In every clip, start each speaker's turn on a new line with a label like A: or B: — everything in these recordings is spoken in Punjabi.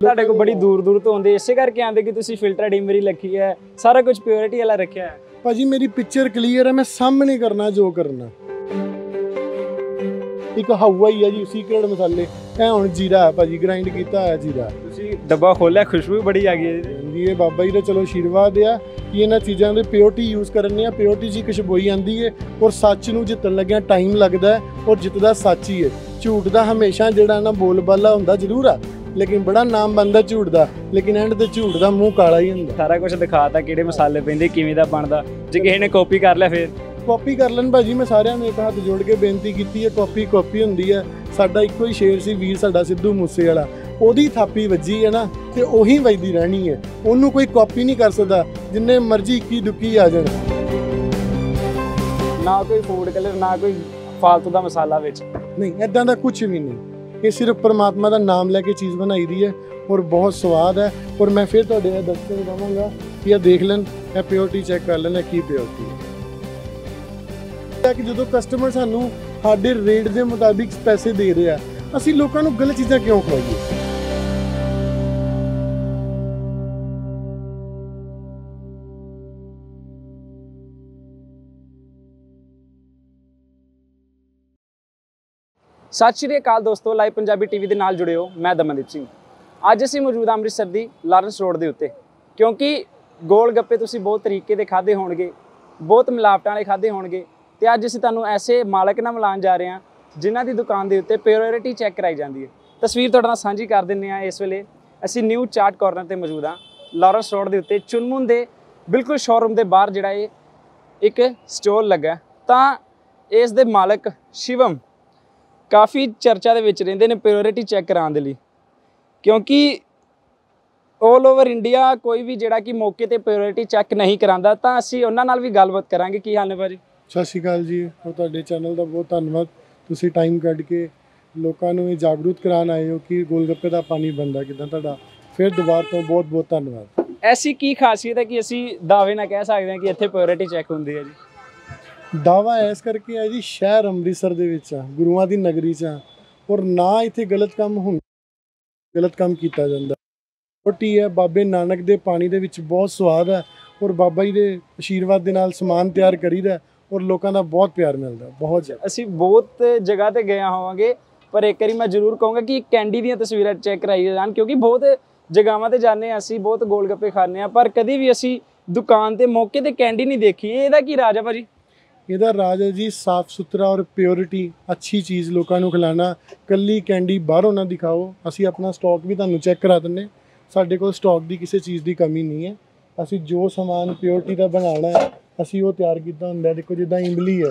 A: ਤੁਹਾਡੇ ਕੋਲ ਬੜੀ ਦੂਰ ਦੂਰ ਤੋਂ ਆਉਂਦੇ ਇਸੇ ਕਰਕੇ ਆਉਂਦੇ ਕਿ ਤੁਸੀਂ ਫਿਲਟਰ ਡਿਮਰੀ ਰੱਖੀ ਹੈ ਸਾਰਾ ਕੁਝ ਪਿਓਰਿਟੀ ਵਾਲਾ ਰੱਖਿਆ ਹੈ।
B: ਭਾਜੀ ਮੇਰੀ ਪਿਕਚਰ ਕਲੀਅਰ ਹੈ ਮੈਂ ਸਾਹਮਣੇ ਕਰਨਾ ਜੋ ਕਰਨਾ। ਇੱਕ ਹਵਾ ਹੀ ਹੈ ਜੀ ਸੀਕ੍ਰੇਟ ਮਸਾਲੇ। ਇਹ ਹੁਣ ਜੀਰਾ ਹੈ ਭਾਜੀ ਗ੍ਰਾਈਂਡ ਕੀਤਾ ਹੋਇਆ ਜੀਰਾ।
A: ਤੁਸੀਂ ਡੱਬਾ ਖੋਲਿਆ ਖੁਸ਼ਬੂ ਬੜੀ ਆ ਗਈ ਹੈ।
B: ਜੀ ਇਹ ਬਾਬਾ ਜੀ ਦਾ ਚਲੋ ਆਸ਼ੀਰਵਾਦ ਆ ਕਿ ਇਹਨਾਂ ਚੀਜ਼ਾਂ ਦੇ ਪਿਓਰਟੀ ਯੂਜ਼ ਕਰਨੀ ਆ। ਪਿਓਰਟੀ ਜੀ ਖੁਸ਼ਬੋਈ ਆਂਦੀ ਏ ਔਰ ਸੱਚ ਨੂੰ ਜਿੱਤਣ ਲੱਗਿਆ ਟਾਈਮ ਲੱਗਦਾ ਹੈ ਔਰ ਜਿੱਤਦਾ ਸੱਚ ਹੀ ਏ। ਝੂਠ ਦਾ ਹਮੇਸ਼ਾ ਜਿਹੜਾ ਨਾ ਬੋਲਬਾਲਾ ਹੁੰਦਾ ਜ਼ਰੂਰ ਆ। ਲੇਕਿਨ ਬੜਾ ਨਾਮ ਬੰਦਾ ਝੂਠ ਦਾ ਲੇਕਿਨ ਐਂਡ ਤੇ ਝੂਠ ਦਾ ਮੂੰਹ ਕਾਲਾ ਹੀ ਹੁੰਦਾ।
A: ਸਾਰਾ ਕੁਝ ਦਿਖਾਤਾ ਕਿਹੜੇ ਮਸਾਲੇ ਪੈਂਦੇ ਕਿਵੇਂ ਦਾ ਬਣਦਾ। ਜੇ ਕਿਸੇ ਨੇ ਕਾਪੀ ਕਰ ਲਿਆ ਫਿਰ।
B: ਕਾਪੀ ਕਰ ਲੈਣ ਭਾਜੀ ਮੈਂ ਸਾਰਿਆਂ ਨੂੰ ਇੱਕ ਹੱਥ ਜੋੜ ਕੇ ਬੇਨਤੀ ਕੀਤੀ ਹੈ ਕਾਪੀ ਕਾਪੀ ਹੁੰਦੀ ਹੈ। ਸਾਡਾ ਇੱਕੋ ਹੀ ਸ਼ੇਰ ਸੀ ਵੀਰ ਸਾਡਾ ਸਿੱਧੂ ਮੂਸੇ ਵਾਲਾ ਉਹਦੀ ਥਾਪੀ ਵੱਜੀ ਹੈ ਨਾ ਤੇ ਉਹੀ ਵੱਜਦੀ ਰਹਿਣੀ ਹੈ। ਉਹਨੂੰ ਕੋਈ ਕਾਪੀ ਨਹੀਂ ਕਰ ਸਕਦਾ ਜਿੰਨੇ ਮਰਜ਼ੀ ਇੱਕੀ ਦੁੱਕੀ ਆ ਜਾਣ।
A: ਨਾ ਕੋਈ ਫੂਡ ਕਲਰ ਨਾ ਕੋਈ ਫਾਲਤੂ ਦਾ ਮਸਾਲਾ ਵਿੱਚ।
B: ਨਹੀਂ ਐਦਾਂ ਦਾ ਕੁਝ ਵੀ ਨਹੀਂ। ਇਹ ਸਿਰਫ ਪਰਮਾਤਮਾ ਦਾ ਨਾਮ ਲੈ ਕੇ ਚੀਜ਼ ਬਣਾਈ ਦੀ ਹੈ ਔਰ ਬਹੁਤ ਸਵਾਦ ਹੈ। ਔਰ ਮੈਂ ਫਿਰ ਤੁਹਾਡੇ ਇਹ ਦੱਸਣ ਕਹਾਂਗਾ ਕਿ ਇਹ ਦੇਖ ਲੈਣ, ਇਹ ਪਿਓਰਟੀ ਚੈੱਕ ਕਰ ਲੈਣ ਕੀ ਪਿਓਰਟੀ ਹੈ। ਹੈ ਕਿ ਜਦੋਂ ਕਸਟਮਰ ਸਾਨੂੰ ਸਾਡੇ ਰੇਟ ਦੇ ਮੁਤਾਬਿਕ ਪੈਸੇ ਦੇ ਰਿਹਾ, ਅਸੀਂ ਲੋਕਾਂ ਨੂੰ ਗਲਤ ਚੀਜ਼ਾਂ ਕਿਉਂ ਖਵਾਈਏ?
A: ਸਤਿ ਸ਼੍ਰੀ ਅਕਾਲ ਦੋਸਤੋ, ਲਾਈਵ ਪੰਜਾਬੀ ਟੀਵੀ ਦੇ ਨਾਲ ਜੁੜਿਓ ਮੈਂ ਦਮਨਦੀਪ ਸਿੰਘ। ਅੱਜ ਅਸੀਂ ਮੌਜੂਦ ਹਾਂ ਅੰਮ੍ਰਿਤਸਰ ਦੀ ਲਾਰੈਂਸ ਰੋਡ ਦੇ ਉੱਤੇ, ਕਿਉਂਕਿ ਗੋਲ ਗੱਪੇ ਤੁਸੀਂ ਬਹੁਤ ਤਰੀਕੇ ਦੇ ਖਾਦੇ ਹੋਣਗੇ, ਬਹੁਤ ਮਿਲਾਵਟਾਂ ਵਾਲੇ ਖਾਦੇ ਹੋਣਗੇ, ਤੇ ਅੱਜ ਅਸੀਂ ਤੁਹਾਨੂੰ ਐਸੇ ਮਾਲਕ ਨਾਲ ਮਿਲਾਉਣ ਜਾ ਰਹੇ ਹਾਂ, ਜਿਨ੍ਹਾਂ ਦੀ ਦੁਕਾਨ ਦੇ ਉੱਤੇ ਪਿਓਰਿਟੀ ਚੈੱਕ ਕਰਾਈ ਜਾਂਦੀ ਹੈ। ਤਸਵੀਰ ਤੁਹਾਡੇ ਨਾਲ ਸਾਂਝੀ ਕਰ ਦਿੰਨੇ ਆ ਇਸ ਵੇਲੇ, ਅਸੀਂ ਨਿਊ ਚਾਰਟ ਕਾਰਨਰ ਤੇ ਮੌਜੂਦ ਹਾਂ ਲਾਰੈਂਸ ਰੋਡ ਦੇ ਉੱਤੇ ਚੁਨਮੁਨ ਦੇ ਬਿਲਕੁਲ ਸ਼ੋਰੂਮ ਦੇ ਬਾਹਰ ਜਿਹੜਾ ਇਹ ਇੱਕ ਸਟੋਰ ਲੱਗਾ ਤਾਂ ਇਸ ਦੇ ਮਾਲਕ ਸ਼ਿਵਮ ਕਾਫੀ ਚਰਚਾ ਦੇ ਵਿੱਚ ਰਹਿੰਦੇ ਨੇ ਪਿਓਰਿਟੀ ਚੈੱਕ ਕਰਾਉਣ ਦੇ ਲਈ। ਕਿਉਂਕਿ 올 ਓਵਰ ਇੰਡੀਆ ਕੋਈ ਵੀ ਜਿਹੜਾ ਕਿ ਮੌਕੇ ਤੇ ਪਿਓਰਿਟੀ ਚੈੱਕ ਨਹੀਂ ਕਰਾਂਦਾ ਤਾਂ ਅਸੀਂ ਉਹਨਾਂ ਨਾਲ ਵੀ ਗੱਲਬਾਤ ਕਰਾਂਗੇ। ਕੀ ਹਾਲ ਨੇ ਭਾਜੀ?
B: ਸਤਿ ਸ਼੍ਰੀ ਅਕਾਲ ਜੀ। ਉਹ ਤੁਹਾਡੇ ਚੈਨਲ ਦਾ ਬਹੁਤ ਧੰਨਵਾਦ। ਤੁਸੀਂ ਟਾਈਮ ਕੱਢ ਕੇ ਲੋਕਾਂ ਨੂੰ ਇਹ ਜਾਗਰੂਕ ਕਰਾਉਣ ਆਏ ਹੋ ਕਿ ਗੋਲਗੱਪੇ ਦਾ ਪਾਣੀ ਬੰਦਾ ਕਿਦਾਂ ਤੁਹਾਡਾ। ਫਿਰ ਦੁਬਾਰਾ ਤੋਂ ਬਹੁਤ ਬਹੁਤ ਧੰਨਵਾਦ।
A: ਐਸੀ ਕੀ ਖਾਸੀਅਤ ਹੈ ਕਿ ਅਸੀਂ ਦਾਅਵੇ ਨਾਲ ਕਹਿ ਸਕਦੇ ਹਾਂ ਕਿ ਇੱਥੇ ਪਿਓਰਿਟੀ ਚੈੱਕ ਹੁੰਦੀ ਹੈ ਜੀ।
B: ਦਾਵਾ ਇਸ ਕਰਕੇ ਹੈ ਜੀ, ਸ਼ਹਿਰ ਅੰਮ੍ਰਿਤਸਰ ਦੇ ਵਿੱਚ ਆ, ਗੁਰੂਆਂ ਦੀ ਨਗਰੀ 'ਚ ਆ, ਔਰ ਨਾ ਇੱਥੇ ਗਲਤ ਕੰਮ ਹੁੰਦਾ ਗਲਤ ਕੰਮ ਕੀਤਾ ਜਾਂਦਾ। ਰੋਟੀ ਹੈ, ਬਾਬੇ ਨਾਨਕ ਦੇ ਪਾਣੀ ਦੇ ਵਿੱਚ ਬਹੁਤ ਸਵਾਦ ਹੈ, ਔਰ ਬਾਬਾ ਜੀ ਦੇ ਆਸ਼ੀਰਵਾਦ ਦੇ ਨਾਲ ਸਮਾਨ ਤਿਆਰ ਕਰੀਦਾ ਔਰ ਲੋਕਾਂ ਦਾ ਬਹੁਤ ਪਿਆਰ ਮਿਲਦਾ ਬਹੁਤ ਜ਼ਿਆਦਾ।
A: ਅਸੀਂ ਬਹੁਤ ਜਗ੍ਹਾ ਤੇ ਗਏ ਹੋਵਾਂਗੇ, ਪਰ ਇੱਕ ਵਾਰੀ ਮੈਂ ਜ਼ਰੂਰ ਕਹੂੰਗਾ ਕਿ ਕੈਂਡੀ ਦੀਆਂ ਤਸਵੀਰਾਂ ਚੈੱਕ ਕਰਾਈ ਜਾਣ, ਕਿਉਂਕਿ ਬਹੁਤ ਜਗ੍ਹਾਵਾਂ ਤੇ ਜਾਂਦੇ ਹਾਂ ਅਸੀਂ, ਬਹੁਤ ਗੋਲ ਗੱਪੇ ਖਾਂਦੇ ਆ ਪਰ ਕਦੀ ਵੀ ਅਸੀਂ ਦੁਕਾਨ ਤੇ ਮੌਕੇ ਤੇ ਕੈਂਡੀ ਨਹੀਂ ਦੇਖੀ। ਇਹਦਾ ਕੀ ਰਾਜ ਹੈ ਭਾਜੀ?
B: ਇਹਦਾ ਰਾਜ ਹੈ ਜੀ, ਸਾਫ਼ ਸੁਥਰਾ ਔਰ ਪਿਓਰਿਟੀ ਅੱਛੀ ਚੀਜ਼ ਲੋਕਾਂ ਨੂੰ ਖਿਲਾਣਾ। ਕੱਲੀ ਕੈਂਡੀ ਬਾਹਰੋਂ ਨਾ ਦਿਖਾਓ। ਅਸੀਂ ਆਪਣਾ ਸਟਾਕ ਵੀ ਤੁਹਾਨੂੰ ਚੈੱਕ ਕਰਾ ਦਿੰਨੇ ਸਾਡੇ ਕੋਲ ਸਟਾਕ ਦੀ ਕਿਸੇ ਚੀਜ਼ ਦੀ ਕਮੀ ਨਹੀਂ ਹੈ। ਅਸੀਂ ਜੋ ਸਮਾਨ ਪਿਓਰਿਟੀ ਦਾ ਬਣਾਉਣਾ ਹੈ, ਅਸੀਂ ਉਹ ਤਿਆਰ ਕੀਤਾ ਹੁੰਦਾ ਦੇਖੋ, ਜਿੱਦਾਂ ਇਮਲੀ ਹੈ।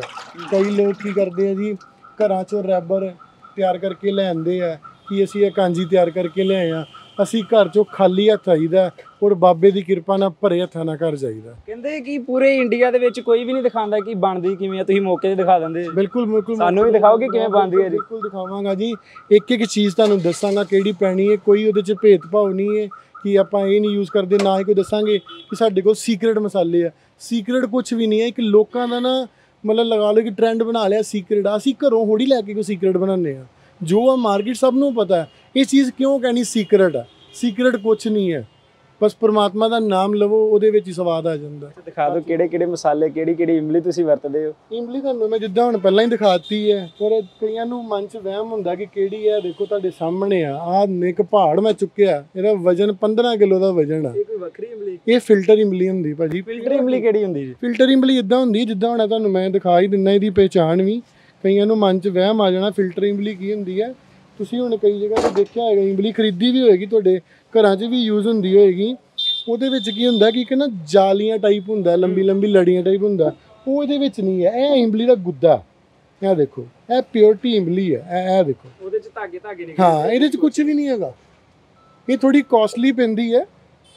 B: ਕਈ ਲੋਕ ਕੀ ਕਰਦੇ ਆ ਜੀ, ਘਰਾਂ ਚੋਂ ਰੈਬਰ ਤਿਆਰ ਕਰਕੇ ਲੈ ਆਉਂਦੇ ਆ ਕਿ ਅਸੀਂ ਇਹ ਕਾਂਜੀ ਤਿਆਰ ਕਰਕੇ ਲਿਆਏ ਆ ਅਸੀਂ ਘਰ ਚੋਂ ਖਾਲੀ ਹੱਥ ਆਈਦਾ ਔਰ ਬਾਬੇ ਦੀ ਕਿਰਪਾ ਨਾਲ ਭਰੇ ਹੱਥਾਂ ਨਾਲ ਘਰ ਜਾਈਦਾ
A: ਕਹਿੰਦੇ ਕਿ ਪੂਰੇ ਇੰਡੀਆ ਦੇ ਵਿੱਚ ਕੋਈ ਵੀ ਨਹੀਂ ਦਿਖਾਉਂਦਾ ਕਿ ਬਣਦੀ ਕਿਵੇਂ ਆ ਤੁਸੀਂ ਮੌਕੇ ਤੇ ਦਿਖਾ ਦਿੰਦੇ
B: ਬਿਲਕੁਲ ਬਿਲਕੁਲ
A: ਸਾਨੂੰ ਵੀ ਦਿਖਾਓਗੇ ਕਿਵੇਂ ਬਣਦੀ ਹੈ ਜੀ?
B: ਬਿਲਕੁਲ ਦਿਖਾਵਾਂਗਾ ਜੀ। ਇੱਕ ਇੱਕ ਚੀਜ਼ ਤੁਹਾਨੂੰ ਦੱਸਾਂਗਾ ਕਿਹੜੀ ਪੈਣੀ ਹੈ ਕੋਈ ਉਹਦੇ 'ਚ ਭੇਦਭਾਵ ਨਹੀਂ ਹੈ ਕਿ ਆਪਾਂ ਇਹ ਨਹੀਂ ਯੂਜ਼ ਕਰਦੇ ਨਾ ਹੀ ਕੋਈ ਦੱਸਾਂਗੇ ਕਿ ਸਾਡੇ ਕੋਲ ਸੀਕ੍ਰੇਟ ਮਸਾਲੇ ਆ। ਸੀਕ੍ਰੇਟ ਕੁਝ ਵੀ ਨਹੀਂ ਹੈ ਇੱਕ ਲੋਕਾਂ ਦਾ ਨਾ ਮਤਲਬ ਲਗਾ ਲਓ ਕਿ ਟ੍ਰੈਂਡ ਬਣਾ ਲਿਆ ਸੀਕ੍ਰੇਟ ਅਸੀਂ ਘਰੋਂ ਹੋੜੀ ਲੈ ਕੇ ਕੋਈ ਸੀਕ੍ਰੇਟ ਬਣਾਉਂਦੇ ਆ। ਜੋ ਆ ਮਾਰਕੀਟ ਸਭ ਨੂੰ ਪਤਾ ਹੈ ਇਹ ਚੀਜ਼ ਕਿਉਂ ਕਹਿਣੀ ਸੀਕ੍ਰੇਟ ਆ? ਸੀਕ੍ਰੇਟ ਕੁਝ ਨਹੀਂ ਹੈ। ਬਸ ਪ੍ਰਮਾਤਮਾ ਦਾ ਨਾਮ ਲਵੋ ਉਹਦੇ ਵਿੱਚ ਹੀ ਸਵਾਦ ਆ ਜਾਂਦਾ।
A: ਦਿਖਾ ਦਿਓ ਕਿਹੜੇ ਕਿਹੜੇ ਮਸਾਲੇ ਕਿਹੜੀ ਕਿਹੜੀ ਇਮਲੀ ਤੁਸੀਂ ਵਰਤਦੇ ਹੋ।
B: ਇਮਲੀ ਤੁਹਾਨੂੰ ਮੈਂ ਜਿੱਦਾਂ ਹੁਣ ਪਹਿਲਾਂ ਹੀ ਦਿਖਾਤੀ ਹੈ ਪਰ ਕਈਆਂ ਨੂੰ ਮਨ 'ਚ ਵਹਿਮ ਹੁੰਦਾ ਕਿ ਕਿਹੜੀ ਹੈ ਦੇਖੋ ਤੁਹਾਡੇ ਸਾਹਮਣੇ ਆ ਆਹ ਇੱਕ ਪਹਾੜ ਮੈਂ ਚੁੱਕਿਆ ਇਹਦਾ ਵਜ਼ਨ 15 ਕਿਲੋ ਦਾ ਵਜ਼ਨ ਆ।
A: ਇਹ ਕੋਈ ਵੱਖਰੀ ਇਮਲੀ?
B: ਇਹ ਫਿਲਟਰ ਇਮਲੀ ਹੁੰਦੀ ਭਾਜੀ।
A: ਫਿਲਟਰ ਇਮਲੀ ਕਿਹੜੀ ਹੁੰਦੀ ਜੀ?
B: ਫਿਲਟਰ ਇਮਲੀ ਇਦਾਂ ਹੁੰਦੀ ਜਿੱਦਾਂ ਹੁਣ ਤੁਹਾਨੂੰ ਮੈਂ ਦਿਖਾ ਹੀ ਦਿੰਨਾ ਇਹਦੀ ਪਹਿਚਾਣ ਵੀ। ਕਈਆਂ ਨੂੰ ਮਨ 'ਚ ਵਹਿਮ ਆ ਜਾਣਾ ਫਿਲਟਰ ਇਮਲੀ ਕੀ ਹੁੰਦੀ ਹੈ? ਤੁਸੀਂ ਹੁਣ ਕਈ ਜਗ੍ਹਾ ਤੇ ਦੇਖਿਆ ਹੋਏਗਾ ਇਮਲੀ ਖਰੀਦੀ ਵੀ ਹੋਏਗੀ ਤੁਹਾਡੇ ਘਰਾਂ 'ਚ ਵੀ ਯੂਜ਼ ਹੁੰਦੀ ਹੋਏਗੀ। ਉਹਦੇ ਵਿੱਚ ਕੀ ਹੁੰਦਾ ਕਿ ਇੱਕ ਨਾ ਜਾਲੀਆਂ ਟਾਈਪ ਹੁੰਦਾ ਲੰਬੀ ਲੰਬੀ ਲੜੀਆਂ ਟਾਈਪ ਹੁੰਦਾ ਉਹ ਇਹਦੇ ਵਿੱਚ ਨਹੀਂ ਹੈ। ਇਹ ਇਮਲੀ ਦਾ ਗੁੱਦਾ। ਇਹ ਦੇਖੋ ਇਹ ਪਿਓਰਟੀ ਇਮਲੀ ਹੈ। ਇਹ ਇਹ ਦੇਖੋ।
A: ਉਹਦੇ ਚ ਧਾਗੇ ਧਾਗੇ ਨਹੀਂ
B: ਹਾਂ ਇਹਦੇ 'ਚ ਕੁਝ ਵੀ ਨਹੀਂ ਹੈਗਾ। ਇਹ ਥੋੜੀ ਕਾਸਟਲੀ ਪੈਂਦੀ ਹੈ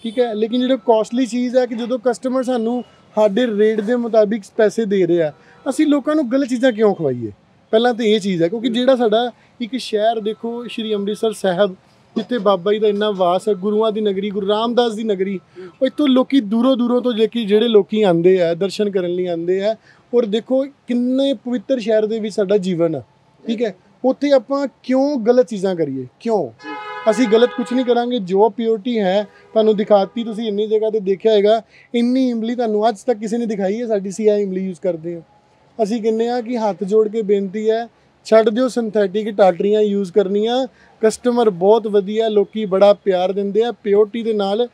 B: ਠੀਕ ਹੈ? ਲੇਕਿਨ ਜਿਹੜਾ ਕਾਸਟਲੀ ਚੀਜ਼ ਹੈ ਕਿ ਜਦੋਂ ਕਸਟਮਰ ਸਾਨੂੰ ਸਾਡੇ ਰੇਟ ਦੇ ਮੁਤਾਬਿਕ ਪੈਸੇ ਦੇ ਰਿਹਾ ਅਸੀਂ ਲੋਕਾਂ ਨੂੰ ਗਲਤ ਚੀਜ਼ਾਂ ਕਿਉਂ ਖਵਾਈਏ? ਪਹਿਲਾਂ ਤਾਂ ਇਹ ਚੀਜ਼ ਹੈ, ਕਿਉਂਕਿ ਜਿਹੜਾ ਸਾਡਾ ਇੱਕ ਸ਼ਹਿਰ, ਦੇਖੋ ਸ਼੍ਰੀ ਅੰਮ੍ਰਿਤਸਰ ਸਾਹਿਬ, ਜਿੱਥੇ ਬਾਬਾ ਜੀ ਦਾ ਇੰਨਾ ਵਾਸ ਹੈ, ਗੁਰੂਆਂ ਦੀ ਨਗਰੀ, ਗੁਰੂ ਰਾਮਦਾਸ ਦੀ ਨਗਰੀ, ਉਹ ਇੱਥੋਂ ਲੋਕੀ ਦੂਰੋਂ ਦੂਰੋਂ ਤੋਂ ਲੇਕੀ ਜਿਹੜੇ ਲੋਕੀ ਆਉਂਦੇ ਆ, ਦਰਸ਼ਨ ਕਰਨ ਲਈ ਆਉਂਦੇ ਆ, ਔਰ ਦੇਖੋ ਕਿੰਨੇ ਪਵਿੱਤਰ ਸ਼ਹਿਰ ਦੇ ਵਿੱਚ ਸਾਡਾ ਜੀਵਨ ਆ, ਠੀਕ ਹੈ? ਉੱਥੇ ਆਪਾਂ ਕਿਉਂ ਗਲਤ ਚੀਜ਼ਾਂ ਕਰੀਏ? ਕਿਉਂ? ਅਸੀਂ ਗਲਤ ਕੁਝ ਨਹੀਂ ਕਰਾਂਗੇ, ਜੋ ਪਿਓਰਟੀ ਹੈ, ਤੁਹਾਨੂੰ ਦਿਖਾਤੀ, ਤੁਸੀਂ ਇੰਨੀ ਜਗ੍ਹਾ ਤੇ ਦੇਖਿਆ ਹੋਏਗਾ, ਇੰਨੀ ਇਮਲੀ ਤੁਹਾਨੂੰ ਅੱਜ ਤੱਕ ਕਿਸੇ ਨੇ ਦਿਖਾਈ ਹੈ, ਸਾਡੀ ਸੀਆਈ ਇਮਲੀ ਯੂਜ਼ ਕਰਦੇ ਹੋ ਅਸੀਂ ਕਹਿੰਦੇ ਆ ਕਿ ਹੱਥ ਜੋੜ ਕੇ ਬੇਨਤੀ ਹੈ ਛੱਡ ਦਿਓ ਸਿੰਥੈਟਿਕ ਟਾਟਰੀਆਂ ਯੂਜ਼ ਕਰਨੀਆਂ। ਕਸਟਮਰ ਬਹੁਤ ਵਧੀਆ ਲੋਕੀ ਬੜਾ ਪਿਆਰ ਦਿੰਦੇ ਆ ਪਿਓਰਟੀ ਦੇ ਨਾਲ।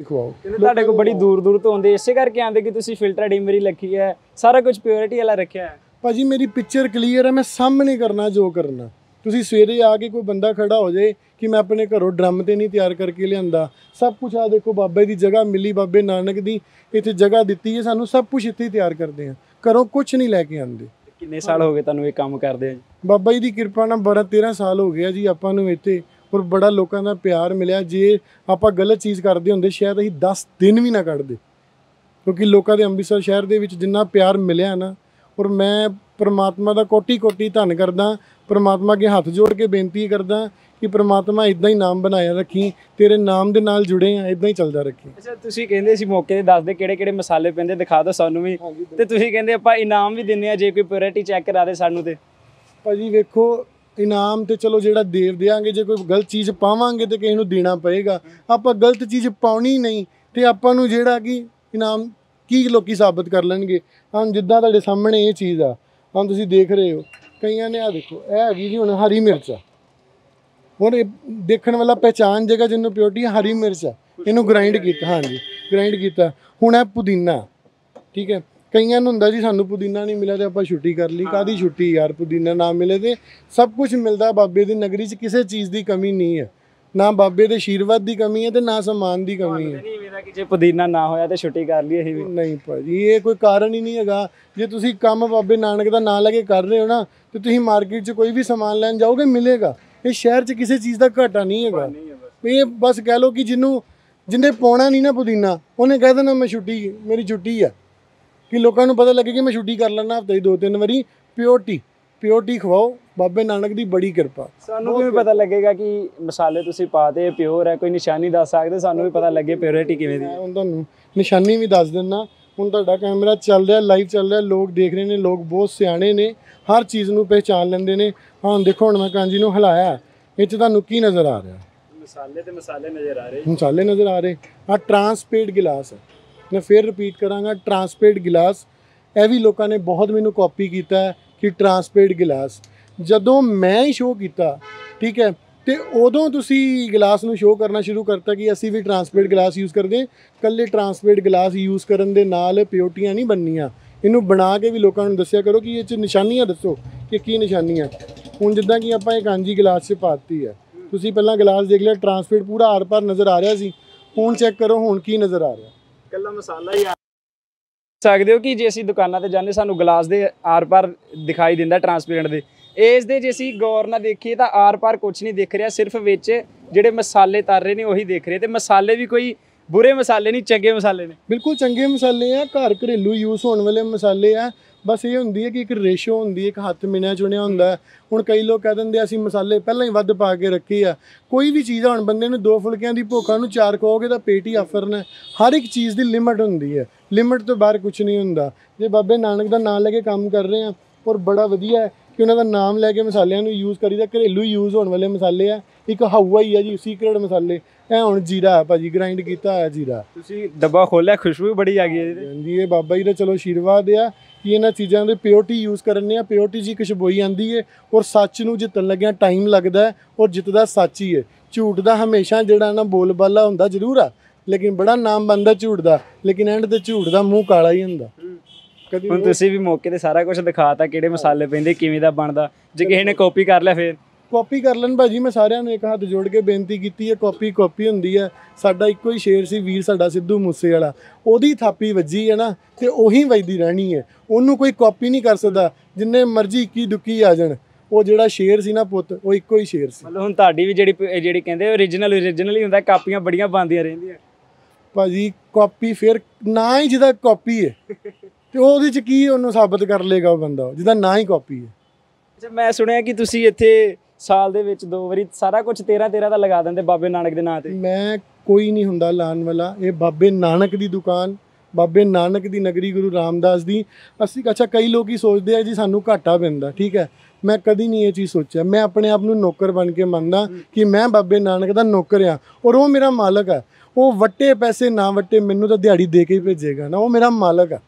B: ਖਵਾਓ
A: ਤੁਹਾਡੇ ਕੋਲ ਬੜੀ ਦੂਰ ਦੂਰ ਤੋਂ ਆਉਂਦੇ ਇਸੇ ਕਰਕੇ ਆਉਂਦੇ ਕਿ ਤੁਸੀਂ ਫਿਲਟਰ ਇਮਰੀ ਰੱਖੀ ਹੈ। ਸਾਰਾ ਕੁਝ ਪਿਓਰਿਟੀ ਵਾਲਾ ਰੱਖਿਆ ਹੈ।
B: ਭਾਜੀ ਮੇਰੀ ਪਿਕਚਰ ਕਲੀਅਰ ਹੈ ਮੈਂ ਸਾਹਮਣੇ ਕਰਨਾ ਜੋ ਕਰਨਾ। ਤੁਸੀਂ ਸਵੇਰੇ ਆ ਕੇ ਕੋਈ ਬੰਦਾ ਖੜਾ ਹੋ ਜਾਏ ਕਿ ਮੈਂ ਆਪਣੇ ਘਰੋਂ ਡਰਮ ਤੇ ਨਹੀਂ ਤਿਆਰ ਕਰਕੇ ਲਿਆਂਦਾ। ਸਭ ਕੁਝ ਆ ਦੇਖੋ ਬਾਬੇ ਦੀ ਜਗ੍ਹਾ ਮਿਲੀ ਬਾਬੇ ਨਾਨਕ ਦੀ ਇੱਥੇ ਜਗ੍ਹਾ ਦਿੱਤੀ ਹੈ ਸਾਨੂੰ ਸਭ ਕੁਝ ਇੱਥੇ ਤਿਆਰ ਕਰਦੇ ਆ ਘਰੋਂ ਕੁਝ ਨਹੀਂ ਲੈ ਕੇ ਆਂਦੇ
A: ਕਿੰਨੇ ਸਾਲ ਹੋ ਗਏ ਤੁਹਾਨੂੰ ਇਹ ਕੰਮ ਕਰਦੇ ਆ
B: ਬਾਬਾ ਜੀ ਦੀ ਕਿਰਪਾ ਨਾਲ 12 13 ਸਾਲ ਹੋ ਗਿਆ ਜੀ ਆਪਾਂ ਨੂੰ ਇੱਥੇ ਔਰ ਬੜਾ ਲੋਕਾਂ ਦਾ ਪਿਆਰ ਮਿਲਿਆ। ਜੇ ਆਪਾਂ ਗਲਤ ਚੀਜ਼ ਕਰਦੇ ਹੁੰਦੇ ਸ਼ਾਇਦ ਅਸੀਂ 10 ਦਿਨ ਵੀ ਨਾ ਕੱਢਦੇ। ਕਿਉਂਕਿ ਲੋਕਾਂ ਦੇ ਅੰਮ੍ਰਿਤਸਰ ਸ਼ਹਿਰ ਦੇ ਵਿੱਚ ਜਿੰਨਾ ਪਿਆਰ ਮਿਲਿਆ ਨਾ ਔਰ ਮੈਂ ਪ੍ਰਮਾਤਮਾ ਦਾ ਕੋਟੀ ਕੋਟੀ ਧੰਨ ਕਰਦਾ ਪ੍ਰਮਾਤਮਾ ਅੱਗੇ ਹੱਥ ਜੋੜ ਕੇ ਬੇਨਤੀ ਕਰਦਾ ਕਿ ਪ੍ਰਮਾਤਮਾ ਇਦਾਂ ਹੀ ਨਾਮ ਬਣਾਇਆ ਰੱਖੀ ਤੇਰੇ ਨਾਮ ਦੇ ਨਾਲ ਜੁੜੇ ਆ ਇਦਾਂ ਹੀ ਚੱਲਦਾ ਰੱਖੀ।
A: ਅੱਛਾ ਤੁਸੀਂ ਕਹਿੰਦੇ ਸੀ ਮੌਕੇ ਤੇ ਦੱਸਦੇ ਕਿਹੜੇ ਕਿਹੜੇ ਮਸਾਲੇ ਪੈਂਦੇ ਦਿਖਾ ਦਿਓ ਸਾਨੂੰ ਵੀ। ਤੇ ਤੁਸੀਂ ਕਹਿੰਦੇ ਆਪਾਂ ਇਨਾਮ ਵੀ ਦਿੰਨੇ ਆ ਜੇ ਕੋਈ ਪਿਓਰਿਟੀ ਚੈੱਕ ਕਰਾ ਦੇ ਸਾਨੂੰ ਤੇ।
B: ਭਾਜੀ ਵੇਖੋ ਇਨਾਮ ਤੇ ਚਲੋ ਜਿਹੜਾ ਦੇਵ ਦਿਆਂਗੇ ਜੇ ਕੋਈ ਗਲਤ ਚੀਜ਼ ਪਾਵਾਂਗੇ ਤੇ ਕਿਸੇ ਨੂੰ ਦੇਣਾ ਪਏਗਾ। ਆਪਾਂ ਗਲਤ ਚੀਜ਼ ਪਾਉਣੀ ਨਹੀਂ ਤੇ ਆਪਾਂ ਨੂੰ ਜਿਹੜਾ ਕਿ ਇਨਾਮ ਕੀ ਲੋਕੀ ਸਾਬਤ ਕਰ ਲੈਣਗੇ। ਹੁਣ ਜਿੱਦਾਂ ਤੁਹਾਡੇ ਸਾਹਮਣੇ ਇਹ ਚੀਜ਼ ਆ। ਹੁਣ ਤੁਸੀਂ ਦੇਖ ਰਹੇ ਹੋ। ਕਈਆਂ ਨੇ ਆ ਦੇਖੋ ਇਹ ਹੈਗੀ ਜੀ ਹੁਣ ਹਰੀ ਮਿਰਚ ਹੁਣ ਇਹ ਦੇਖਣ ਵਾਲਾ ਪਹਿਚਾਨ ਜਗ੍ਹਾ ਜਿਹਨੂੰ ਪਿਓਰਟੀ ਹਰੀ ਮਿਰਚ ਆ। ਇਹਨੂੰ ਗ੍ਰਾਈਂਡ ਕੀਤਾ ਹਾਂਜੀ ਗ੍ਰਾਈਂਡ ਕੀਤਾ। ਹੁਣ ਇਹ ਪੁਦੀਨਾ ਠੀਕ ਹੈ। ਕਈਆਂ ਨੂੰ ਹੁੰਦਾ ਜੀ ਸਾਨੂੰ ਪੁਦੀਨਾ ਨਹੀਂ ਮਿਲਿਆ ਤੇ ਆਪਾਂ ਛੁੱਟੀ ਕਰ ਲਈ। ਕਾਦੀ ਛੁੱਟੀ ਯਾਰ ਪੁਦੀਨਾ ਨਾ ਮਿਲੇ ਤੇ ਸਭ ਕੁਝ ਮਿਲਦਾ ਬਾਬੇ ਦੀ ਨਗਰੀ 'ਚ ਕਿਸੇ ਚੀਜ਼ ਦੀ ਕਮੀ ਨਹੀਂ ਹੈ। ਨਾ ਬਾਬੇ ਦੇ ਆਸ਼ੀਰਵਾਦ ਦੀ ਕਮੀ ਹੈ ਤੇ ਨਾ ਸਮਾਨ ਦੀ ਕਮੀ ਹੈ।
A: ਕਿ ਜੇ ਪੁਦੀਨਾ ਨਾ ਹੋਇਆ ਤੇ ਛੁੱਟੀ ਕਰ ਲਈ ਅਸੀਂ ਵੀ।
B: ਨਹੀਂ ਭਾਜੀ ਇਹ ਕੋਈ ਕਾਰਨ ਹੀ ਨਹੀਂ ਹੈਗਾ। ਜੇ ਤੁਸੀਂ ਕੰਮ ਬਾਬੇ ਨਾਨਕ ਦਾ ਨਾਂ ਲੈ ਕੇ ਕਰ ਰਹੇ ਹੋ ਨਾ ਤੇ ਤੁਸੀਂ ਮਾਰਕੀਟ 'ਚ ਕੋਈ ਵੀ ਸਮਾਨ ਲੈਣ ਜਾਓਗੇ ਮਿਲੇਗਾ। ਇਹ ਸ਼ਹਿਰ 'ਚ ਕਿਸੇ ਚੀਜ਼ ਦਾ ਘਾਟਾ ਨਹੀਂ ਹੈਗਾ। ਇਹ ਬਸ ਕਹਿ ਲਓ ਕਿ ਜਿਹਨੂੰ ਜਿੰਨੇ ਪਾਉਣਾ ਨਹੀਂ ਨਾ ਪੁਦੀਨਾ ਉਹਨੇ ਕਹਿ ਦੇਣਾ ਮੈਂ ਛੁੱਟੀ ਮੇਰੀ ਛੁੱਟੀ ਆ ਕਿ ਲੋਕਾਂ ਨੂੰ ਪਤਾ ਲੱਗੇ ਕਿ ਮੈਂ ਛੁੱਟੀ ਕਰ ਲੈਣਾ ਹਫ਼ਤੇ ਦੀ ਦੋ ਤਿੰਨ ਵਾਰੀ ਪਿਓਰਟੀ। ਪਿਓਰਟੀ ਖਵਾਓ ਬਾਬੇ ਨਾਨਕ ਦੀ ਬੜੀ ਕਿਰਪਾ।
A: ਸਾਨੂੰ ਕਿਵੇਂ ਪਤਾ ਲੱਗੇਗਾ ਕਿ ਮਸਾਲੇ ਤੁਸੀਂ ਪਾਤੇ ਪਿਓਰ ਹੈ ਕੋਈ ਨਿਸ਼ਾਨੀ ਦੱਸ ਸਕਦੇ? ਸਾਨੂੰ ਵੀ ਪਤਾ ਲੱਗੇ ਪਿਓਰਿਟੀ ਕਿਵੇਂ ਦੀ
B: ਹੁਣ ਤੁਹਾਨੂੰ ਨਿਸ਼ਾਨੀ ਵੀ ਦੱਸ ਦਿੰਦਾ। ਹੁਣ ਤੁਹਾਡਾ ਕੈਮਰਾ ਚੱਲ ਰਿਹਾ ਲਾਈਵ ਚੱਲ ਰਿਹਾ ਲੋਕ ਦੇਖ ਰਹੇ ਨੇ ਲੋਕ ਬਹੁਤ ਸਿਆਣੇ ਨੇ ਹਰ ਚੀਜ਼ ਨੂੰ ਪਹਿਚਾਨ ਲੈਂਦੇ ਨੇ। ਹਾਂ ਦੇਖੋ ਹੁਣ ਮੈਂ ਕਾਂਜੀ ਨੂੰ ਹਿਲਾਇਆ ਇਹ 'ਚ ਤੁਹਾਨੂੰ ਕੀ ਨਜ਼ਰ ਆ ਰਿਹਾ?
A: ਮਸਾਲੇ ਤੇ ਮਸਾਲੇ ਨਜ਼ਰ ਆ ਰਹੇ।
B: ਮਸਾਲੇ ਨਜ਼ਰ ਆ ਰਹੇ। ਆ ਟਰਾਂਸਪੇਰੈਂਟ ਗਿਲਾਸ ਹੈ। ਮੈਂ ਫੇਰ ਰਿਪੀਟ ਕਰਾਂਗਾ ਟਰਾਂਸਪੇਰੈਂਟ ਗਿਲਾਸ। ਇਹ ਵੀ ਲੋਕਾਂ ਨੇ ਬਹੁਤ ਮੈਨੂੰ ਕਾਪੀ ਕੀਤਾ ਹੈ। ਕਿ ਟਰਾਂਸਪੇਰੈਂਟ ਗਿਲਾਸ ਜਦੋਂ ਮੈਂ ਹੀ ਸ਼ੋਅ ਕੀਤਾ, ਠੀਕ ਹੈ, ਤੇ ਉਦੋਂ ਤੁਸੀਂ ਗਿਲਾਸ ਨੂੰ ਸ਼ੋਅ ਕਰਨਾ ਸ਼ੁਰੂ ਕਰਤਾ ਕਿ ਅਸੀਂ ਵੀ ਟਰਾਂਸਪੇਰੈਂਟ ਗਲਾਸ ਯੂਜ਼ ਕਰਦੇ ਹਾਂ ਕੱਲੇ ਟਰਾਂਸਪੇਰੈਂਟ ਗਿਲਾਸ ਯੂਜ਼ ਕਰਨ ਦੇ ਨਾਲ ਪਿਓਟੀਆਂ ਨਹੀਂ ਬਣਨੀਆਂ। ਇਹਨੂੰ ਬਣਾ ਕੇ ਵੀ ਲੋਕਾਂ ਨੂੰ ਦੱਸਿਆ ਕਰੋ ਕਿ ਇਹ ਚ ਨਿਸ਼ਾਨੀਆਂ ਦੱਸੋ ਕਿ ਕੀ ਨਿਸ਼ਾਨੀਆਂ। ਹੁਣ ਜਿੱਦਾਂ ਕਿ ਆਪਾਂ ਇਹ ਕਾਂਜੀ ਗਿਲਾਸ 'ਚ ਪਾਤੀ ਹੈ, ਤੁਸੀਂ ਪਹਿਲਾਂ ਗਿਲਾਸ ਦੇਖ ਲਿਆ ਟਰਾਂਸਪੇਰੈਂਟ ਪੂਰਾ ਆਰ-ਪਾਰ ਨਜ਼ਰ ਆ ਰਿਹਾ ਸੀ, ਹੁਣ ਚੈੱਕ ਕਰੋ ਹੁਣ ਕੀ ਨਜ਼ਰ ਆ ਰਿਹਾ।
A: ਕੱਲਾ ਮਸਾਲਾ ਹੀ ਆ ਸਕਦੇ ਹੋ ਕਿ ਜੇ ਅਸੀਂ ਦੁਕਾਨਾਂ ਤੇ ਜਾਂਦੇ ਸਾਨੂੰ ਗਲਾਸ ਦੇ ਆਰ-ਪਾਰ ਦਿਖਾਈ ਦਿੰਦਾ ਟਰਾਂਸਪੇਰੈਂਟ ਦੇ। ਇਸ ਦੇ ਜੇ ਅਸੀਂ ਗੌਰ ਨਾਲ ਦੇਖੀਏ ਤਾਂ ਆਰ-ਪਾਰ ਕੁਝ ਨਹੀਂ ਦਿਖ ਰਿਹਾ ਸਿਰਫ ਵਿੱਚ ਜਿਹੜੇ ਮਸਾਲੇ ਤਰ ਰਹੇ ਨੇ ਉਹੀ ਦੇਖ ਰਹੇ ਤੇ ਮਸਾਲੇ ਵੀ ਕੋਈ ਬੁਰੇ ਮਸਾਲੇ ਨਹੀਂ ਚੰਗੇ ਮਸਾਲੇ ਨੇ।
B: ਬਿਲਕੁਲ ਚੰਗੇ ਮਸਾਲੇ ਆ ਘਰ ਘਰੇਲੂ ਯੂਜ਼ ਹੋਣ ਵਾਲੇ ਮਸਾਲੇ ਆ। ਬਸ ਇਹ ਹੁੰਦੀ ਹੈ ਕਿ ਇੱਕ ਰੇਸ਼ੋ ਹੁੰਦੀ ਹੈ ਇੱਕ ਹੱਥ ਮਿਣਿਆ ਚੁਣਿਆ ਹੁੰਦਾ ਹੁਣ ਕਈ ਲੋਕ ਕਹਿ ਦਿੰਦੇ ਅਸੀਂ ਮਸਾਲੇ ਪਹਿਲਾਂ ਹੀ ਵੱਧ ਪਾ ਕੇ ਰੱਖੇ ਆ। ਕੋਈ ਵੀ ਚੀਜ਼ ਆ, ਹੁਣ ਬੰਦੇ ਨੂੰ ਦੋ ਫੁਲਕਿਆਂ ਦੀ ਭੁੱਖਾਂ ਨੂੰ ਚਾਰ ਕਹੋਗੇ ਤਾਂ ਪੇਟ ਹੀ ਆਫਰਨਾ ਹੈ। ਹਰ ਇੱਕ ਚੀਜ਼ ਦੀ ਲਿਮਟ ਹੁੰਦੀ ਹੈ। ਲਿਮਟ ਤੋਂ ਬਾਹਰ ਕੁਝ ਨਹੀਂ ਹੁੰਦਾ। ਜੇ ਬਾਬੇ ਨਾਨਕ ਦਾ ਨਾਮ ਲੈ ਕੇ ਕੰਮ ਕਰ ਰਹੇ ਆ ਔਰ ਬੜਾ ਵਧੀਆ ਹੈ ਕਿ ਉਹਨਾਂ ਦਾ ਨਾਮ ਲੈ ਕੇ ਮਸਾਲਿਆਂ ਨੂੰ ਯੂਜ਼ ਕਰੀਦਾ ਘਰੇਲੂ ਯੂਜ਼ ਹੋਣ ਵਾਲੇ ਮਸਾਲੇ ਆ ਇੱਕ ਹਵਾ ਹੀ ਆ ਜੀ ਸੀਕ੍ਰੇਟ ਮਸਾਲੇ। ਇਹ ਹੁਣ ਜੀਰਾ ਹੈ ਭਾਜੀ ਗ੍ਰਾਈਂਡ ਕੀਤਾ ਹੋਇਆ ਜੀਰਾ।
A: ਤੁਸੀਂ ਡੱਬਾ ਖੋਲਿਆ ਖੁਸ਼ਬੂ ਬੜੀ ਆ ਗਈ ਇਹਦੇ
B: ਹਾਂਜੀ ਇਹ ਬਾਬਾ ਜੀ ਦਾ ਚਲੋ ਆਸ਼ੀਰਵਾਦ ਆ ਕਿ ਇਹਨਾਂ ਚੀਜ਼ਾਂ ਦੇ ਪਿਓਰਟੀ ਯੂਜ਼ ਕਰਨੇ ਆ। ਪਿਓਰਟੀ ਜੀ ਖੁਸ਼ਬੋਈ ਆਂਦੀ ਏ ਔਰ ਸੱਚ ਨੂੰ ਜਿੱਤਣ ਲੱਗਿਆ ਟਾਈਮ ਲੱਗਦਾ ਔਰ ਜਿੱਤਦਾ ਸੱਚ ਹੀ ਏ। ਝੂਠ ਦਾ ਹਮੇਸ਼ਾ ਜਿਹੜਾ ਨਾ ਬੋਲਬਾਲਾ ਹੁੰਦਾ ਜ਼ਰੂਰ ਆ। ਲੇਕਿਨ ਬੜਾ ਨਾਮ ਬੰਦਾ ਝੂਠ ਦਾ ਲੇਕਿਨ ਐਂਡ ਤੇ ਝੂਠ ਦਾ ਮੂੰਹ ਕਾਲਾ ਹੀ ਹੁੰਦਾ। ਕਦੀ
A: ਹੁਣ ਤੁਸੀਂ ਵੀ ਮੌਕੇ ਤੇ ਸਾਰਾ ਕੁਝ ਦਿਖਾਤਾ ਕਿਹੜੇ ਮਸਾਲੇ ਪੈਂਦੇ ਕਿਵੇਂ ਦਾ ਬਣਦਾ। ਜੇ ਕਿਸੇ ਨੇ ਕਾਪੀ ਕਰ ਲਿਆ ਫੇਰ।
B: ਕਾਪੀ ਕਰ ਲੈਣ ਭਾਜੀ ਮੈਂ ਸਾਰਿਆਂ ਨੂੰ ਇੱਕ ਹੱਥ ਜੋੜ ਕੇ ਬੇਨਤੀ ਕੀਤੀ ਹੈ ਕਾਪੀ ਕਾਪੀ ਹੁੰਦੀ ਹੈ। ਸਾਡਾ ਇੱਕੋ ਹੀ ਸ਼ੇਰ ਸੀ ਵੀਰ ਸਾਡਾ ਸਿੱਧੂ ਮੂਸੇ ਵਾਲਾ ਉਹਦੀ ਥਾਪੀ ਵੱਜੀ ਹੈ ਨਾ ਤੇ ਉਹੀ ਵੱਜਦੀ ਰਹਿਣੀ ਹੈ। ਉਹਨੂੰ ਕੋਈ ਕਾਪੀ ਨਹੀਂ ਕਰ ਸਕਦਾ ਜਿੰਨੇ ਮਰਜ਼ੀ ਇੱਕੀ ਦੁੱਕੀ ਆ ਜਾਣ। ਉਹ ਜਿਹੜਾ ਸ਼ੇਰ ਸੀ ਨਾ ਪੁੱਤ ਉਹ ਇੱਕੋ ਹੀ ਸ਼ੇਰ ਸੀ।
A: ਮਤਲਬ ਹੁਣ ਤੁਹਾਡੀ ਵੀ ਜਿਹੜੀ ਜਿਹੜੀ ਕਹਿੰਦੇ ਓਰੀਜਨਲ ਓਰੀਜਨਲ ਹੀ ਹੁੰਦਾ ਕਾਪੀਆਂ ਬੜੀਆਂ ਬੰਦੀਆਂ ਰਹਿੰਦੀਆਂ।
B: ਭਾਜੀ ਕਾਪੀ ਫਿਰ ਨਾ ਹੀ ਜਿਹਦਾ ਕਾਪੀ ਹੈ। ਤੇ ਉਹਦੇ ਚ ਕੀ ਉਹਨੂੰ ਸਾਬਤ ਕਰ ਲੇਗਾ ਉਹ ਬੰਦਾ? ਜਿਹਦਾ ਨਾ ਹੀ ਕਾਪੀ ਹੈ।
A: ਅੱਛਾ ਮੈਂ ਸੁਣਿਆ ਕਿ ਤੁਸੀਂ ਇੱਥੇ ਸਾਲ ਦੇ ਵਿੱਚ ਦੋ ਵਾਰੀ ਸਾਰਾ ਕੁਝ 13 13 ਦਾ ਲਗਾ ਦਿੰਦੇ ਬਾਬੇ ਨਾਨਕ ਦੇ ਨਾਂ ਤੇ।
B: ਮੈਂ ਕੋਈ ਨਹੀਂ ਹੁੰਦਾ ਲਾਣ ਵਾਲਾ। ਇਹ ਬਾਬੇ ਨਾਨਕ ਦੀ ਦੁਕਾਨ ਬਾਬੇ ਨਾਨਕ ਦੀ ਨਗਰੀ ਗੁਰੂ ਰਾਮਦਾਸ ਦੀ। ਅਸੀਂ ਅੱਛਾ, ਕਈ ਲੋਕ ਹੀ ਸੋਚਦੇ ਆ ਜੀ ਸਾਨੂੰ ਘਾਟਾ ਪੈਂਦਾ, ਠੀਕ ਹੈ। ਮੈਂ ਕਦੀ ਨਹੀਂ ਇਹ ਚੀਜ਼ ਸੋਚਿਆ। ਮੈਂ ਆਪਣੇ ਆਪ ਨੂੰ ਨੌਕਰ ਬਣ ਕੇ ਮੰਨਦਾ ਕਿ ਮੈਂ ਬਾਬੇ ਨਾਨਕ ਦਾ ਨੌਕਰ ਆ ਔਰ ਉਹ ਮੇਰਾ ਮਾਲਕ ਆ ਉਹ ਵੱਟੇ ਪੈਸੇ ਨਾ ਵੱਟੇ ਮੈਨੂੰ ਤਾਂ ਦਿਹਾੜੀ ਦੇ ਕੇ ਹੀ ਭੇਜੇਗਾ ਨਾ, ਉਹ ਮੇਰਾ ਮਾਲਕ ਆ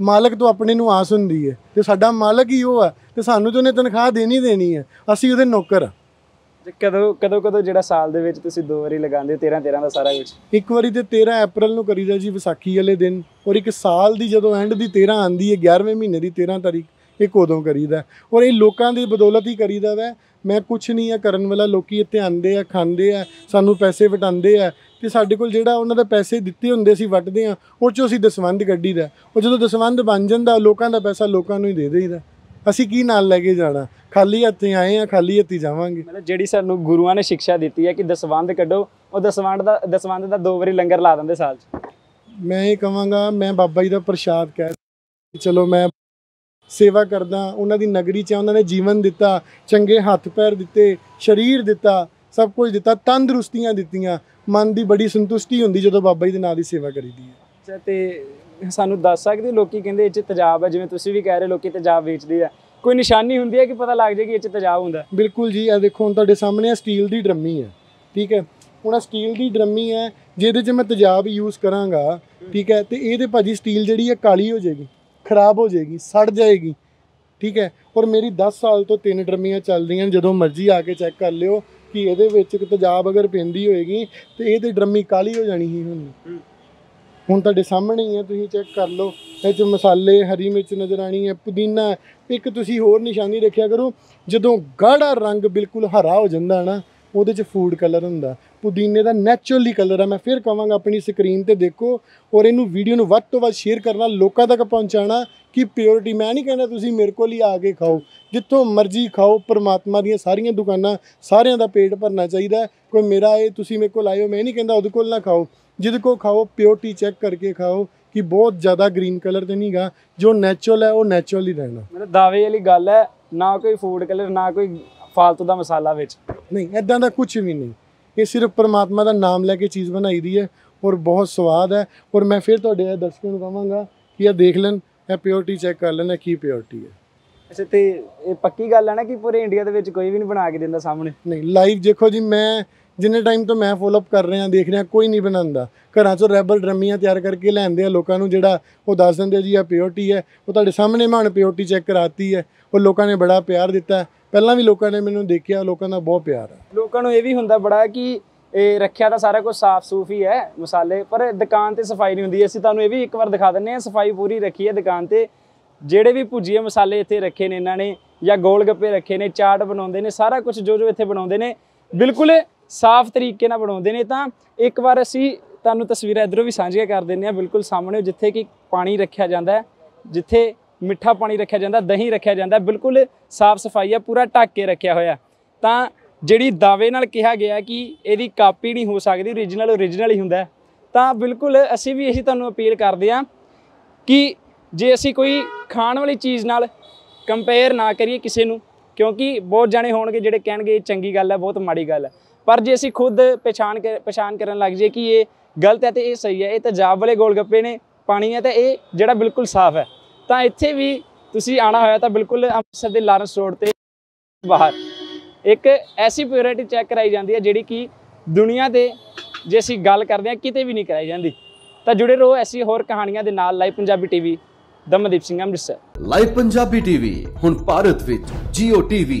B: ਮਾਲਕ ਤੋਂ ਆਪਣੇ ਨੂੰ ਆਸ ਹੁੰਦੀ ਹੈ। ਤੇ ਸਾਡਾ ਮਾਲਕ ਹੀ ਉਹ ਆ ਤੇ ਸਾਨੂੰ ਤਾਂ ਉਹਨੇ ਤਨਖਾਹ ਦੇਣੀ ਦੇਣੀ ਹੈ। ਅਸੀਂ ਉਹਦੇ ਨੌਕਰ ਆ
A: ਤੇ ਕਦੋਂ ਕਦੋਂ ਕਦੋਂ ਜਿਹੜਾ ਸਾਲ ਦੇ ਵਿੱਚ ਤੁਸੀਂ ਦੋ ਵਾਰੀ ਲਗਾਉਂਦੇ ਹੋ? 13 13 ਦਾ ਸਾਰਾ ਕੁਝ
B: ਇੱਕ ਵਾਰੀ ਤੇ 13 ਅਪ੍ਰੈਲ ਨੂੰ ਕਰੀਦਾ ਜੀ ਵਿਸਾਖੀ ਵਾਲੇ ਦਿਨ ਔਰ ਇੱਕ ਸਾਲ ਦੀ ਜਦੋਂ ਐਂਡ ਦੀ 13 ਆਂਦੀ ਹੈ 11ਵੇਂ ਮਹੀਨੇ ਦੀ 13 ਤਾਰੀਖ ਇੱਕ ਉਦੋਂ ਕਰੀਦਾ? ਔਰ ਇਹ ਲੋਕਾਂ ਦੀ ਬਦੌਲਤ ਹੀ ਕਰੀਦਾ ਵੈ। ਮੈਂ ਕੁਛ ਨਹੀਂ ਆ ਕਰਨ ਵਾਲਾ, ਲੋਕੀ ਇੱਥੇ ਆਂਦੇ ਆ, ਖਾਂਦੇ ਆ, ਸਾਨੂੰ ਪੈਸੇ ਵਟਾਉਂਦੇ ਆ ਤੇ ਸਾਡੇ ਕੋਲ ਜਿਹੜਾ ਉਹਨਾਂ ਦੇ ਪੈਸੇ ਦਿੱਤੇ ਹੁੰਦੇ ਸੀ ਵਟਦੇ ਆ, ਉਹ ਚੋਂ ਅਸੀਂ ਦਸਵੰਧ ਕੱਢੀਦਾ। ਉਹ ਜਦੋਂ ਦਸਵੰਧ ਬਣ ਜਾਂਦਾ, ਲੋਕਾਂ ਦਾ ਪੈਸਾ ਲੋਕਾਂ ਨੂੰ ਹੀ ਦੇ ਦੇਈਦਾ। ਅਸੀਂ ਕੀ ਨਾਲ ਲੈ ਕੇ ਜਾਣਾ? ਖਾਲੀ ਹੱਥੀਂ ਆਏ ਆ ਖਾਲੀ ਹੱਥੀ ਜਾਵਾਂਗੇ।
A: ਮਤਲਬ ਜਿਹੜੀ ਸਾਨੂੰ ਗੁਰੂਆਂ ਨੇ ਸਿੱਖਿਆ ਦਿੱਤੀ ਹੈ ਕਿ ਦਸਵੰਧ ਕੱਢੋ ਉਹ ਦਸਵੰਧ ਦਾ ਦਸਵੰਧ ਦਾ ਦੋ ਵਾਰੀ ਲੰਗਰ ਲਾ ਦਿੰਦੇ ਸਾਲ 'ਚ।
B: ਮੈਂ ਇਹ ਕਹਾਂਗਾ ਮੈਂ ਬਾਬਾ ਜੀ ਦਾ ਪ੍ਰਸ਼ਾਦ ਕਹਿ ਚਲੋ ਮੈਂ ਸੇਵਾ ਕਰਦਾ ਉਹਨਾਂ ਦੀ ਨਗਰੀ 'ਚ ਉਹਨਾਂ ਨੇ ਜੀਵਨ ਦਿੱਤਾ ਚੰਗੇ ਹੱਥ ਪੈਰ ਦਿੱਤੇ ਸਰੀਰ ਦਿੱਤਾ ਸਭ ਕੁਝ ਦਿੱਤਾ ਤੰਦਰੁਸਤੀਆਂ ਦਿੱਤੀਆਂ। ਮਨ ਦੀ ਬੜੀ ਸੰਤੁਸ਼ਟੀ ਹੁੰਦੀ ਜਦੋਂ ਬਾਬਾ ਜੀ ਦੇ ਨਾਂ ਦੀ ਸੇਵਾ ਕਰੀਦੀ ਹੈ।
A: ਅੱਛਾ ਤੇ ਸਾਨੂੰ ਦੱਸ ਸਕਦੇ ਲੋਕੀ ਕਹਿੰਦੇ ਇਹ 'ਚ ਤੇਜ਼ਾਬ ਹੈ ਜਿਵੇਂ ਤੁਸੀਂ ਵੀ ਕਹਿ ਰਹੇ ਲੋਕੀ ਤੇਜ਼ਾਬ ਵੇਚਦੇ ਆ। ਕੋਈ ਨਿਸ਼ਾਨੀ ਹੁੰਦੀ ਹੈ ਕਿ ਪਤਾ ਲੱਗ ਜਾਏ ਕਿ ਇਹ 'ਚ ਤੇਜ਼ਾਬ ਹੁੰਦਾ
B: ਬਿਲਕੁਲ ਜੀ ਇਹ ਦੇਖੋ ਹੁਣ ਤੁਹਾਡੇ ਸਾਹਮਣੇ ਆ ਸਟੀਲ ਦੀ ਡਰਮੀ ਹੈ ਠੀਕ ਹੈ? ਹੁਣ ਆਹ ਸਟੀਲ ਦੀ ਡਰਮੀ ਹੈ ਜਿਹਦੇ 'ਚ ਮੈਂ ਤੇਜ਼ਾਬ ਯੂਜ਼ ਕਰਾਂਗਾ ਠੀਕ ਹੈ? ਤੇ ਇਹਦੇ ਭਾਜੀ ਸਟੀਲ ਜਿਹੜੀ ਹੈ ਕਾਲੀ ਹੋ ਜਾਏਗੀ ਖਰਾਬ ਹੋ ਜਾਏਗੀ ਸੜ ਜਾਏਗੀ ਠੀਕ ਹੈ? ਔਰ ਮੇਰੀ 10 ਸਾਲ ਤੋਂ ਤਿੰਨ ਡਰਮੀਆਂ ਚੱਲ ਰਹੀਆਂ ਜਦੋਂ ਮਰਜ਼ੀ ਆ ਕੇ ਚੈੱਕ ਕਰ ਲਿਓ ਕਿ ਇਹਦੇ ਵਿੱਚ ਤੇਜ਼ਾਬ ਅਗਰ ਪੈਂਦੀ ਹੋਏਗੀ ਤੇ ਇਹ ਤੇ ਡਰਮੀ ਕਾਲੀ ਹੋ ਜਾਣੀ ਹੀ ਹੁਣ
A: ਹੂੰ।
B: ਹੁਣ ਤੁਹਾਡੇ ਸਾਹਮਣੇ ਹੀ ਹੈ ਤੁਸੀਂ ਚੈੱਕ ਕਰ ਲਓ। ਇਹ 'ਚ ਮਸਾਲੇ, ਹਰੀ ਮਿਰਚ ਨਜ਼ਰ ਆਣੀ ਹੈ, ਪੁਦੀਨਾ ਇੱਕ ਤੁਸੀਂ ਹੋਰ ਨਿਸ਼ਾਨੀ ਰੱਖਿਆ ਕਰੋ, ਜਦੋਂ ਗਾੜਾ ਰੰਗ ਬਿਲਕੁਲ ਹਰਾ ਹੋ ਜਾਂਦਾ ਨਾ, ਉਹਦੇ 'ਚ ਫੂਡ ਕਲਰ ਹੁੰਦਾ। ਪੁਦੀਨੇ ਦਾ ਨੈਚੁਰਲੀ ਕਲਰ ਹੈ ਮੈਂ ਫਿਰ ਕਹਾਂਗਾ ਆਪਣੀ ਸਕਰੀਨ ਤੇ ਦੇਖੋ ਔਰ ਇਹਨੂੰ ਵੀਡੀਓ ਨੂੰ ਵੱਧ ਤੋਂ ਵੱਧ ਸ਼ੇਅਰ ਕਰਨਾ, ਲੋਕਾਂ ਤੱਕ ਪਹੁੰਚਾਉਣਾ ਕਿ ਪਿਓਰਿਟੀ ਮੈਂ ਨਹੀਂ ਕਹਿੰਦਾ ਤੁਸੀਂ ਮੇਰੇ ਕੋਲ ਹੀ ਆ ਕੇ ਖਾਓ। ਜਿੱਥੋਂ ਮਰਜ਼ੀ ਖਾਓ, ਪਰਮਾਤਮਾ ਦੀਆਂ ਸਾਰੀਆਂ ਦੁਕਾਨਾਂ ਸਾਰਿਆਂ ਦਾ ਪੇਟ ਭਰਨਾ ਚਾਹੀਦਾ ਕੋਈ ਮੇਰਾ ਇਹ ਤੁਸੀਂ ਮੇਰੇ ਕੋਲ ਆਇਓ, ਮੈਂ ਨਹੀਂ ਕਹਿੰਦਾ ਉਹਦੇ ਕੋਲ ਨਾ ਖਾਓ। ਜਿਹਦੇ ਕੋਲ ਖਾਓ ਪਿਓਰਿਟੀ ਚੈੱਕ ਕਰਕੇ ਖਾਓ ਕਿ ਬਹੁਤ ਜ਼ਿਆਦਾ ਗ੍ਰੀਨ ਕਲਰ ਤੇ ਨਹੀਂਗਾ ਜੋ ਨੈਚੁਰਲ ਹੈ ਉਹ ਨੈਚੁਰਲ ਹੀ ਰਹਿਣਾ।
A: ਮਤਲਬ ਦਾਅਵੇ ਵਾਲੀ ਗੱਲ ਹੈ ਨਾ ਕੋਈ ਫੂਡ ਕਲਰ ਨਾ ਕੋਈ ਫਾਲਤੂ ਦਾ ਮਸਾਲਾ ਵਿੱਚ।
B: ਨਹੀਂ ਐਦਾਂ ਦਾ ਕੁਝ ਵੀ ਨਹੀਂ। ਇਹ ਸਿਰਫ ਪਰਮਾਤਮਾ ਦਾ ਨਾਮ ਲੈ ਕੇ ਚੀਜ਼ ਬਣਾਈ ਦੀ ਹੈ ਔਰ ਬਹੁਤ ਸਵਾਦ ਹੈ। ਔਰ ਮੈਂ ਫਿਰ ਤੁਹਾਡੇ ਇਹ ਦਰਸ਼ਕਾਂ ਨੂੰ ਕਹਾਂਗਾ ਕਿ ਇਹ ਦੇਖ ਲੈਣ ਇਹ ਪਿਓਰਿਟੀ ਚੈੱਕ ਕਰ ਲੈਣ ਕੀ ਪਿਓਰਿਟੀ ਹੈ।
A: ਅੱਛਾ ਤੇ ਇਹ ਪੱਕੀ ਗੱਲ ਹੈ ਨਾ ਕਿ ਪੂਰੇ ਇੰਡੀਆ ਦੇ ਵਿੱਚ ਕੋਈ ਵੀ ਨਹੀਂ ਬਣਾ ਕੇ ਦਿੰਦਾ ਸਾਹਮਣੇ?
B: ਨਹੀਂ ਲਾਈਵ ਦੇਖੋ ਜੀ ਮੈਂ ਜਿੰਨੇ ਟਾਈਮ ਤੋਂ ਮੈਂ ਫੋਲੋ ਅਪ ਕਰ ਰਿਹਾ, ਦੇਖ ਰਿਹਾ, ਕੋਈ ਨਹੀਂ ਬਣਾਉਂਦਾ। ਘਰਾਂ ਚੋਂ ਰੈਬਲ ਡਰਮੀਆਂ ਤਿਆਰ ਕਰਕੇ ਲੈਂਦੇ ਆ ਲੋਕਾਂ ਨੂੰ ਜਿਹੜਾ ਉਹ ਦੱਸ ਦਿੰਦੇ ਆ, ਜੀ ਆ ਪਿਓਰਟੀ ਹੈ, ਉਹ ਤੁਹਾਡੇ ਸਾਹਮਣੇ ਮੈਂ ਹੁਣ ਪਿਓਰਿਟੀ ਚੈੱਕ ਕਰਾਤੀ ਹੈ, ਉਹ ਲੋਕਾਂ ਨੇ ਬੜਾ ਪਿਆਰ ਦਿੱਤਾ ਪਹਿਲਾਂ ਵੀ ਲੋਕਾਂ ਨੇ ਮੈਨੂੰ ਦੇਖਿਆ, ਲੋਕਾਂ ਦਾ ਬਹੁਤ ਪਿਆਰ ਹੈ।
A: ਲੋਕਾਂ ਨੂੰ ਇਹ ਵੀ ਹੁੰਦਾ ਬੜਾ ਕਿ ਇਹ ਰੱਖਿਆ ਤਾਂ ਸਾਰਾ ਕੁਝ ਸਾਫ਼ ਸੂਫ ਹੀ ਹੈ, ਮਸਾਲੇ, ਪਰ ਦੁਕਾਨ ਤੇ ਸਫ਼ਾਈ ਨਹੀਂ ਹੁੰਦੀ। ਅਸੀਂ ਤੁਹਾਨੂੰ ਇਹ ਵੀ ਇੱਕ ਵਾਰ ਦਿਖਾ ਦਿੰਨੇ ਆ ਸਫ਼ਾਈ ਪੂਰੀ ਰੱਖੀ ਹੈ ਦੁਕਾਨ ਤੇ। ਜਿਹੜੇ ਵੀ ਭੁਜੀਏ ਮਸਾਲੇ ਇੱਥੇ ਰੱਖੇ ਨੇ ਇਹਨਾਂ ਨੇ, ਜਾਂ ਗੋਲ ਗੱਪੇ ਰੱਖੇ ਨੇ, ਚਾਟ ਬਣਾਉਂਦੇ ਨੇ, ਸਾਰਾ ਕੁਝ ਜੋ ਜੋ ਇੱਥੇ ਬਣਾਉਂਦੇ ਨੇ, ਬਿਲਕੁਲ ਸਾਫ਼ ਤਰੀਕੇ ਨਾਲ ਬਣਾਉਂਦੇ ਨੇ ਤਾਂ ਇੱਕ ਵਾਰ ਅਸੀਂ ਤੁਹਾਨੂੰ ਤਸਵੀਰਾਂ ਇਧਰੋਂ ਵੀ ਸਾਂਝੀਆਂ ਕਰ ਦਿੰਨੇ ਆ ਬਿਲਕੁਲ ਸਾਹਮਣੇ, ਜਿੱਥੇ ਕਿ ਪਾਣੀ ਰੱਖਿਆ ਜਾਂਦਾ ਹੈ, ਜਿੱਥੇ ਮਿੱਠਾ ਪਾਣੀ ਰੱਖਿਆ ਜਾਂਦਾ, ਦਹੀਂ ਰੱਖਿਆ ਜਾਂਦਾ ਬਿਲਕੁਲ ਸਾਫ਼ ਸਫ਼ਾਈ ਆ ਪੂਰਾ ਢੱਕ ਕੇ ਰੱਖਿਆ ਹੋਇਆ ਤਾਂ ਜਿਹੜੀ ਦਾਅਵੇ ਨਾਲ ਕਿਹਾ ਗਿਆ ਕਿ ਇਹਦੀ ਕਾਪੀ ਨਹੀਂ ਹੋ ਸਕਦੀ origignal origignal ਹੀ ਹੁੰਦਾ ਤਾਂ ਬਿਲਕੁਲ ਅਸੀਂ ਵੀ ਇਹੀ ਤੁਹਾਨੂੰ ਅਪੀਲ ਕਰਦੇ ਹਾਂ ਕਿ ਜੇ ਅਸੀਂ ਕੋਈ ਖਾਣ ਵਾਲੀ ਚੀਜ਼ ਨਾਲ ਕੰਪੇਅਰ ਨਾ ਕਰੀਏ ਕਿਸੇ ਨੂੰ, ਕਿਉਂਕਿ ਬਹੁਤ ਜਾਣੇ ਹੋਣਗੇ ਜਿਹੜੇ ਕਹਿਣਗੇ ਇਹ ਚੰਗੀ ਗੱਲ ਹੈ, ਬਹੁਤ ਮਾੜੀ ਗੱਲ ਹੈ। ਪਰ ਜੇ ਅਸੀਂ ਖੁਦ ਪਛਾਣ ਕੇ ਪਛਾਣ ਕਰਨ ਲੱਗ ਜਾਈਏ ਕਿ ਇਹ ਗਲਤ ਹੈ ਤੇ ਇਹ ਸਹੀ ਹੈ ਇਹ ਤੇਜ਼ਾਬ ਵਾਲੇ ਗੋਲਗੱਪੇ ਨੇ ਪਾਣੀ ਹੈ ਤੇ ਇਹ ਜਿਹੜਾ ਬਿਲਕੁਲ ਸਾਫ਼ ਹੈ। ਤਾਂ ਇੱਥੇ ਵੀ ਤੁਸੀਂ ਆਣਾ ਹੋਇਆ ਤਾਂ ਬਿਲਕੁਲ ਅੰਮ੍ਰਿਤਸਰ ਦੇ ਲਾਰੈਂਸ ਰੋਡ ਤੇ ਬਾਹਰ। ਇੱਕ ਐਸੀ ਪਿਓਰਿਟੀ ਚੈੱਕ ਕਰਾਈ ਜਾਂਦੀ ਹੈ ਜਿਹੜੀ ਕਿ ਦੁਨੀਆ ਦੇ ਜੇ ਅਸੀਂ ਗੱਲ ਕਰਦੇ ਹਾਂ ਕਿਤੇ ਵੀ ਨਹੀਂ ਕਰਾਈ ਜਾਂਦੀ। ਤਾਂ ਜੁੜੇ ਰਹੋ ਐਸੀ ਹੋਰ ਕਹਾਣੀਆਂ ਦੇ ਨਾਲ live Punjabi TV Damandeep Singh Amritsar.
C: Live Punjabi TV ਹੁਣ ਭਾਰਤ ਵਿੱਚ Jio TV,